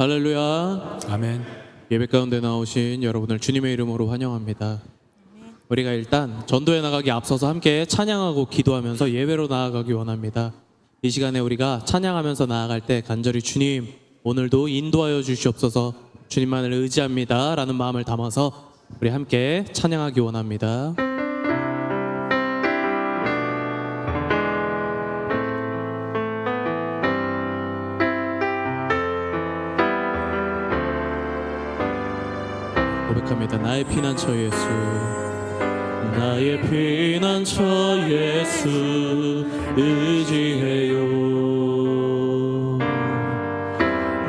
할렐루야. 아멘. 예배 가운데 나오신 여러분을 주님의 이름으로 환영합니다. 우리가 일단 전도에 나가기 앞서서 함께 찬양하고 기도하면서 예배로 나아가기 원합니다. 이 시간에 우리가 찬양하면서 나아갈 때 간절히 주님 오늘도 인도하여 주시옵소서 주님만을 의지합니다 라는 마음을 담아서 우리 함께 찬양하기 원합니다. 고백합니다. 나의 피난처 예수. 나의 피난처 예수 의지해요.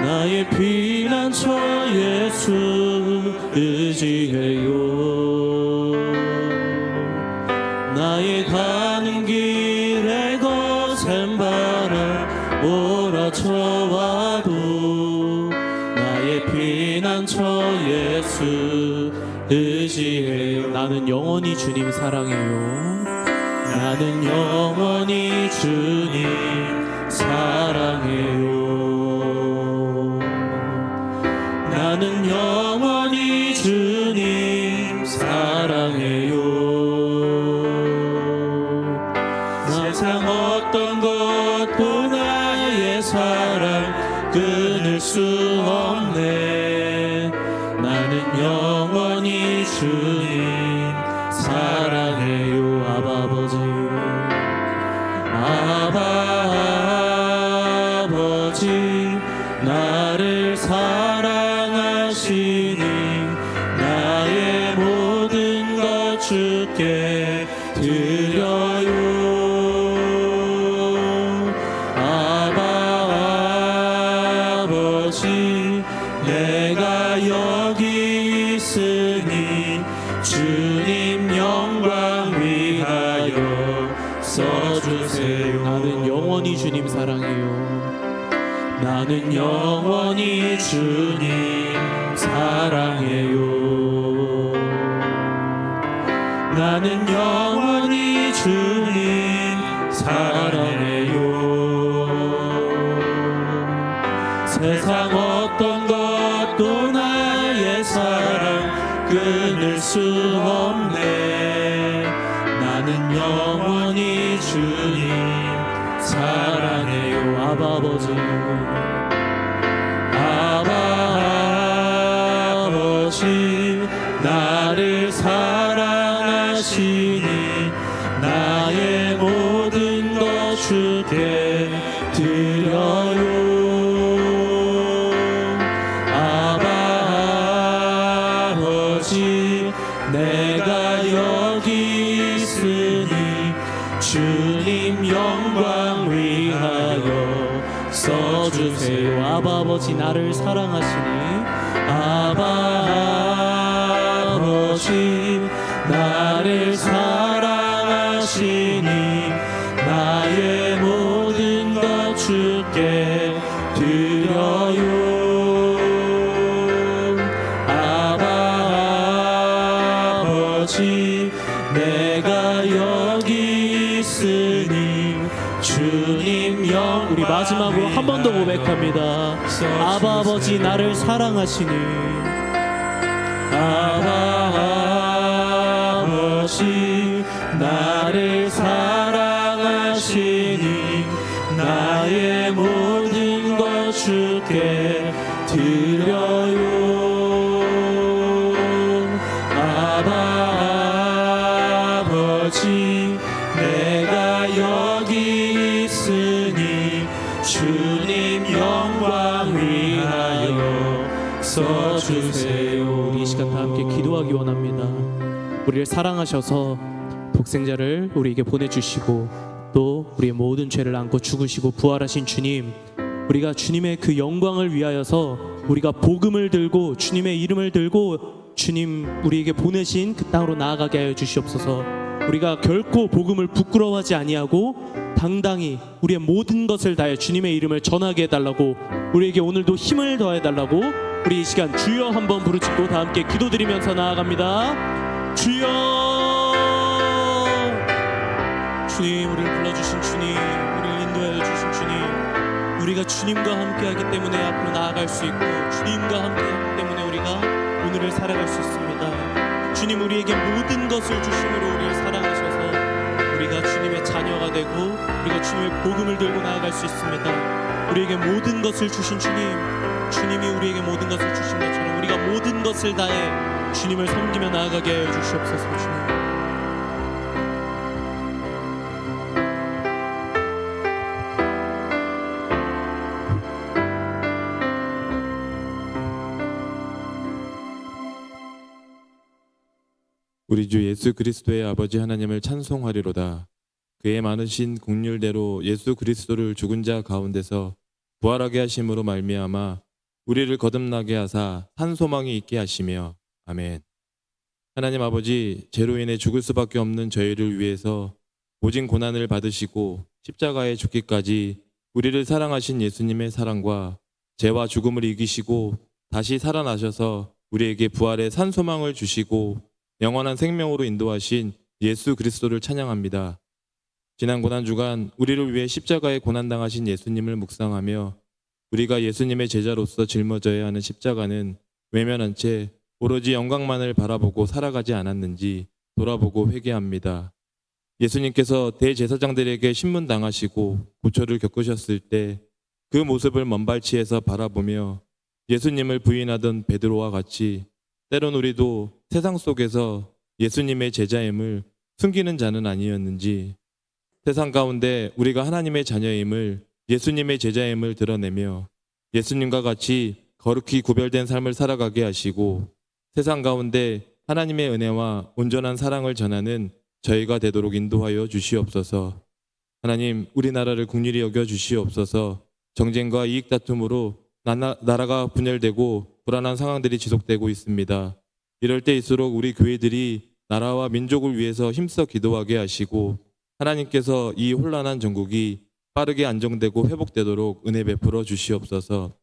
나의 피난처 예수 의지해요. 나의 가는 길에 거센 바람 나는 영원히 주님 사랑해요. 나는 영원히 주님 사랑해요 나는 영원히 주 주세요 아바 아버지 나를 사랑하시니 아바 아버지 나를 사랑 고백합니다. 아바 아버지 나를 사랑하시니. 아바 아버지 나를 사랑 우리를 사랑하셔서 독생자를 우리에게 보내주시고 또 우리의 모든 죄를 안고 죽으시고 부활하신 주님 우리가 주님의 그 영광을 위하여서 우리가 복음을 들고 주님의 이름을 들고 주님 우리에게 보내신 그 땅으로 나아가게 하여 주시옵소서. 우리가 결코 복음을 부끄러워하지 아니하고 당당히 우리의 모든 것을 다해 주님의 이름을 전하게 해달라고 우리에게 오늘도 힘을 더해 달라고 우리 이 시간 주여 한번 부르짖고 다 함께 기도드리면서 나아갑니다 주여 주님 우리를 불러주신 주님 우리를 인도하여 주신 주님 우리가 주님과 함께하기 때문에 앞으로 나아갈 수 있고 주님과 함께하기 때문에 우리가 오늘을 살아갈 수 있습니다. 주님 우리에게 모든 것을 주심으로 우리를 사랑하셔서 우리가 주님의 자녀가 되고 우리가 주님의 복음을 들고 나아갈 수 있습니다. 우리에게 모든 것을 주신 주님, 주님이 우리에게 모든 것을 주신 것처럼 우리가 모든 것을 다해 주님을 섬기며 나아가게 하여 주시옵소서 주님. 우리 주 예수 그리스도의 아버지 하나님을 찬송하리로다. 그의 많으신 국률대로 예수 그리스도를 죽은 자 가운데서 부활하게 하심으로 말미암아 우리를 거듭나게 하사 한 소망이 있게 하시며 아멘. 하나님 아버지 죄로 인해 죽을 수밖에 없는 저희를 위해서 모진 고난을 받으시고 십자가에 죽기까지 우리를 사랑하신 예수님의 사랑과 죄와 죽음을 이기시고 다시 살아나셔서 우리에게 부활의 산 소망을 주시고 영원한 생명으로 인도하신 예수 그리스도를 찬양합니다. 지난 고난 주간 우리를 위해 십자가에 고난 당하신 예수님을 묵상하며 우리가 예수님의 제자로서 짊어져야 하는 십자가는 외면한 채 오로지 영광만을 바라보고 살아가지 않았는지 돌아보고 회개합니다. 예수님께서 대제사장들에게 신문 당하시고 고초를 겪으셨을 때 그 모습을 먼발치에서 바라보며 예수님을 부인하던 베드로와 같이 때론 우리도 세상 속에서 예수님의 제자임을 숨기는 자는 아니었는지 세상 가운데 우리가 하나님의 자녀임을 예수님의 제자임을 드러내며 예수님과 같이 거룩히 구별된 삶을 살아가게 하시고 세상 가운데 하나님의 은혜와 온전한 사랑을 전하는 저희가 되도록 인도하여 주시옵소서. 하나님, 우리나라를 국률이 여겨 주시옵소서. 정쟁과 이익 다툼으로 나나, 나라가 분열되고 불안한 상황들이 지속되고 있습니다. 이럴 때일수록 우리 교회들이 나라와 민족을 위해서 힘써 기도하게 하시고 하나님께서 이 혼란한 전국이 빠르게 안정되고 회복되도록 은혜 베풀어 주시옵소서.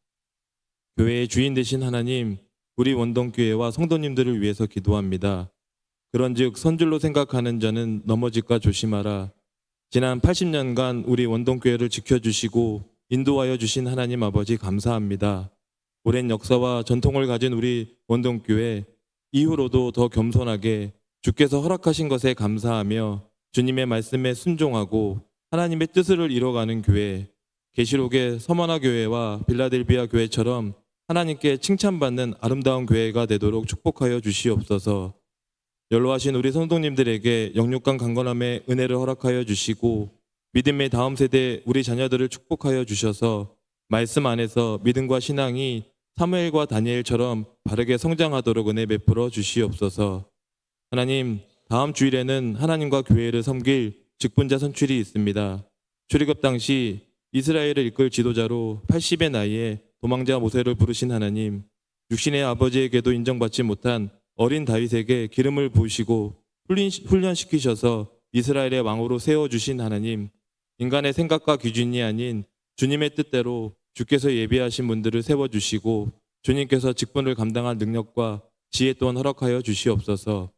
교회의 주인 되신 하나님, 우리 원동교회와 성도님들을 위해서 기도합니다. 그런즉 선줄로 생각하는 자는 넘어질까 조심하라. 지난 80년간 우리 원동교회를 지켜주시고 인도하여 주신 하나님 아버지 감사합니다. 오랜 역사와 전통을 가진 우리 원동교회 이후로도 더 겸손하게 주께서 허락하신 것에 감사하며 주님의 말씀에 순종하고 하나님의 뜻을 이뤄가는 교회 계시록의 서머나 교회와 빌라델비아 교회처럼 하나님께 칭찬받는 아름다운 교회가 되도록 축복하여 주시옵소서. 연로하신 우리 성도님들에게 영육간 강건함의 은혜를 허락하여 주시고 믿음의 다음 세대 우리 자녀들을 축복하여 주셔서 말씀 안에서 믿음과 신앙이 사무엘과 다니엘처럼 바르게 성장하도록 은혜 베풀어 주시옵소서. 하나님, 다음 주일에는 하나님과 교회를 섬길 직분자 선출이 있습니다. 출애굽 당시 이스라엘을 이끌 지도자로 80의 나이에 도망자 모세를 부르신 하나님, 육신의 아버지에게도 인정받지 못한 어린 다윗에게 기름을 부으시고 훈련시키셔서 이스라엘의 왕으로 세워주신 하나님, 인간의 생각과 기준이 아닌 주님의 뜻대로 주께서 예비하신 분들을 세워주시고 주님께서 직분을 감당할 능력과 지혜 또한 허락하여 주시옵소서.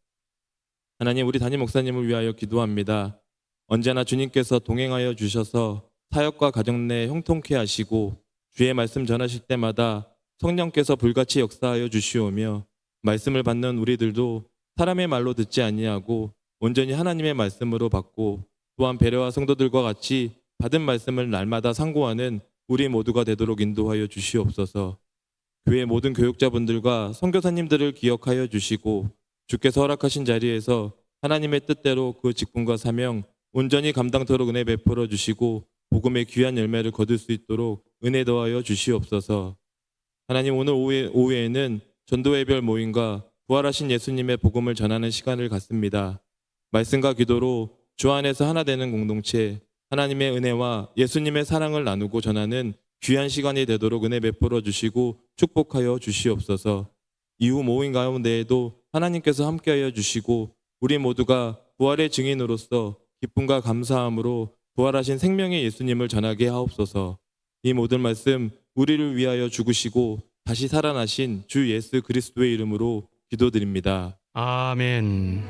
하나님 우리 담임 목사님을 위하여 기도합니다. 언제나 주님께서 동행하여 주셔서 사역과 가정 내 형통케 하시고 주의 말씀 전하실 때마다 성령께서 불같이 역사하여 주시오며 말씀을 받는 우리들도 사람의 말로 듣지 아니하고 온전히 하나님의 말씀으로 받고 또한 배려와 성도들과 같이 받은 말씀을 날마다 상고하는 우리 모두가 되도록 인도하여 주시옵소서. 교회 모든 교육자분들과 선교사님들을 기억하여 주시고 주께서 허락하신 자리에서 하나님의 뜻대로 그 직분과 사명 온전히 감당토록 은혜 베풀어 주시고 복음의 귀한 열매를 거둘 수 있도록 은혜 더하여 주시옵소서. 하나님 오늘 오후에, 오후에는 전도회별 모임과 부활하신 예수님의 복음을 전하는 시간을 갖습니다. 말씀과 기도로 주 안에서 하나 되는 공동체, 하나님의 은혜와 예수님의 사랑을 나누고 전하는 귀한 시간이 되도록 은혜 베풀어 주시고 축복하여 주시옵소서. 이후 모임 가운데에도 하나님께서 함께하여 주시고 우리 모두가 부활의 증인으로서 기쁨과 감사함으로 부활하신 생명의 예수님을 전하게 하옵소서. 이 모든 말씀 우리를 위하여 죽으시고 다시 살아나신 주 예수 그리스도의 이름으로 기도드립니다. 아멘.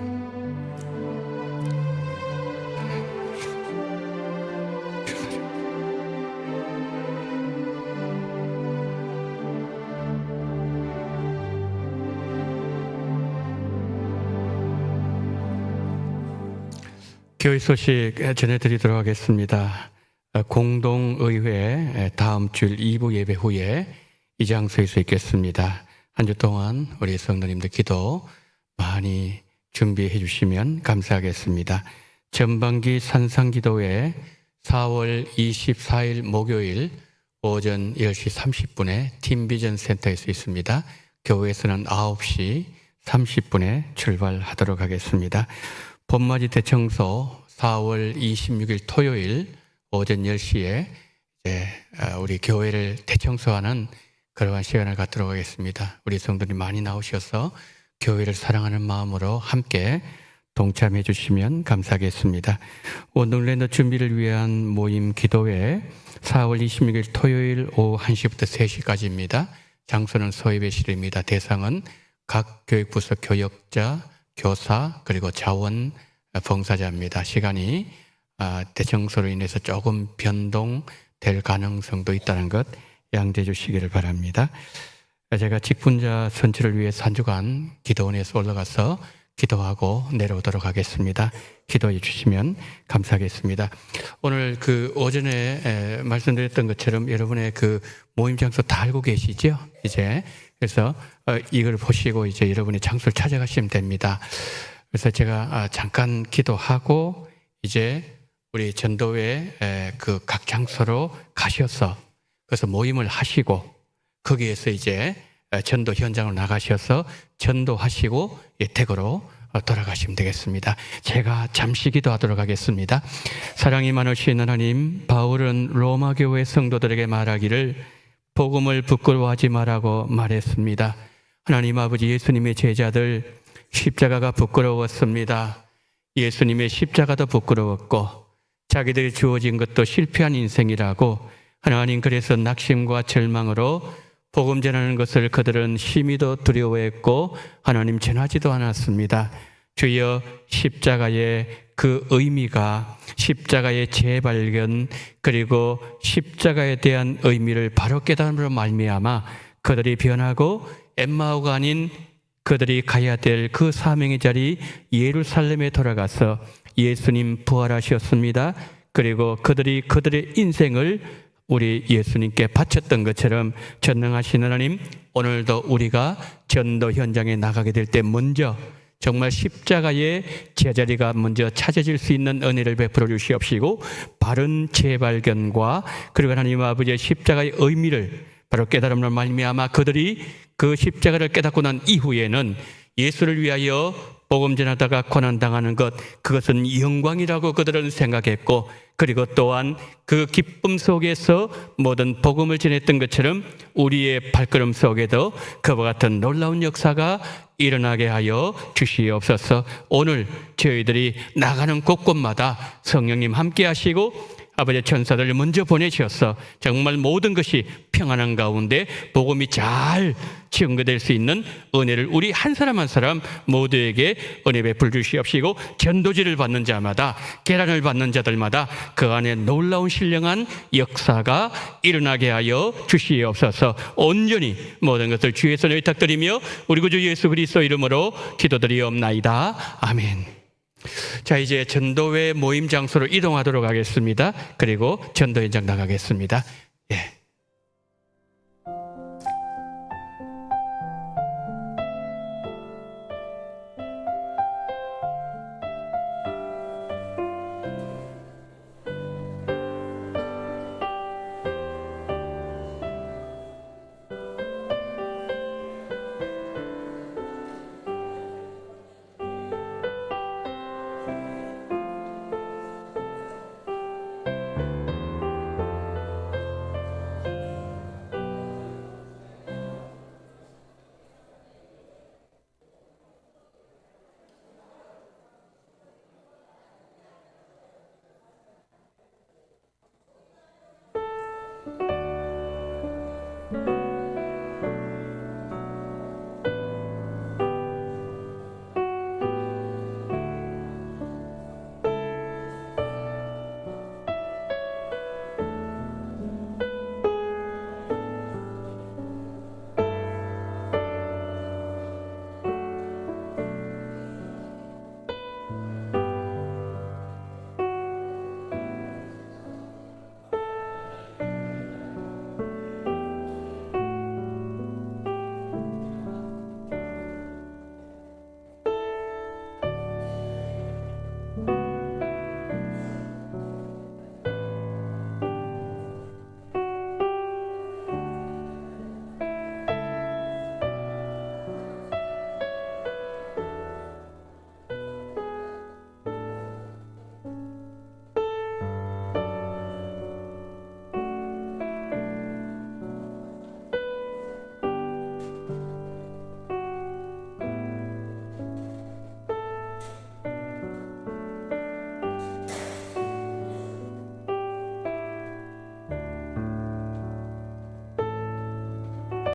교회 소식 전해드리도록 하겠습니다. 어, 공동의회 다음 주일 2부 예배 후에 이 장소에서 있겠습니다. 한 주 동안 우리 성도님들 기도 많이 준비해 주시면 감사하겠습니다. 전반기 산상기도회 4월 24일 목요일 오전 10시 30분에 팀비전 센터에서 있습니다. 교회에서는 9시 30분에 출발하도록 하겠습니다. 봄맞이 대청소 4월 26일 토요일 오전 10시에 이제 아, 우리 교회를 대청소하는 그러한 시간을 갖도록 하겠습니다. 우리 성도님 많이 나오셔서 교회를 사랑하는 마음으로 함께 동참해 주시면 감사하겠습니다. 원동랜드 준비를 위한 모임 기도회 4월 26일 토요일 오후 1시부터 3시까지입니다. 장소는 서해배실입니다. 대상은 각 교육부서 교역자, 교사 그리고 자원 봉사자입니다. 시간이 아, 대청소로 인해서 조금 변동될 가능성도 있다는 것 양지해 주시기를 바랍니다. 제가 직분자 선출을 위해 한 주간 기도원에서 올라가서 기도하고 내려오도록 하겠습니다. 기도해 주시면 감사하겠습니다. 오늘 그 오전에 에, 말씀드렸던 것처럼 여러분의 그 모임 장소 다 알고 계시죠? 이제 그래서 어, 이걸 보시고 이제 여러분의 장소를 찾아가시면 됩니다. 그래서 제가 아, 잠깐 기도하고 이제 우리 전도회 그 각 장소로 가셔서 그래서 모임을 하시고 거기에서 이제 전도 현장으로 나가셔서 전도하시고 예, 댁으로 어, 돌아가시면 되겠습니다. 제가 잠시 기도하도록 하겠습니다. 사랑이 많으신 하나님, 바울은 로마 교회 성도들에게 말하기를 복음을 부끄러워하지 말라고 말했습니다. 하나님 아버지 예수님의 제자들 십자가가 부끄러웠습니다. 예수님의 십자가도 부끄러웠고 자기들이 주어진 것도 실패한 인생이라고 하나님 그래서 낙심과 절망으로 복음 전하는 것을 그들은 심히도 두려워했고 하나님 전하지도 않았습니다. 주여 십자가의 그 의미가 십자가의 재발견 그리고 십자가에 대한 의미를 바로 깨달음으로 말미암아 그들이 변하고 엠마오가 아닌 그들이 가야 될 그 사명의 자리 예루살렘에 돌아가서 예수님 부활하셨습니다. 그리고 그들이 그들의 인생을 우리 예수님께 바쳤던 것처럼 전능하신 하나님 오늘도 우리가 전도 현장에 나가게 될 때 먼저 정말 십자가의 제자리가 먼저 찾아질 수 있는 은혜를 베풀어 주시옵시고 바른 재발견과 그리고 하나님 아버지의 십자가의 의미를 바로 깨달음으로 말미암아 그들이 그 십자가를 깨닫고 난 이후에는 예수를 위하여 복음 전하다가 고난 당하는 것 그것은 영광이라고 그들은 생각했고 그리고 또한 그 기쁨 속에서 모든 복음을 전했던 것처럼 우리의 발걸음 속에도 그와 같은 놀라운 역사가 일어나게 하여 주시옵소서. 오늘 저희들이 나가는 곳곳마다 성령님 함께 하시고 아버지 천사들을 먼저 보내주셔서 정말 모든 것이 평안한 가운데 복음이 잘 증거될 수 있는 은혜를 우리 한 사람 한 사람 모두에게 은혜 베풀 주시옵시고 전도지를 받는 자마다 계란을 받는 자들마다 그 안에 놀라운 신령한 역사가 일어나게 하여 주시옵소서 온전히 모든 것을 주의 손에 의탁드리며 우리 구주 예수 그리스도 이름으로 기도드리옵나이다 아멘. 자, 이제 전도회 모임 장소로 이동하도록 하겠습니다. 그리고 전도 현장 나가겠습니다.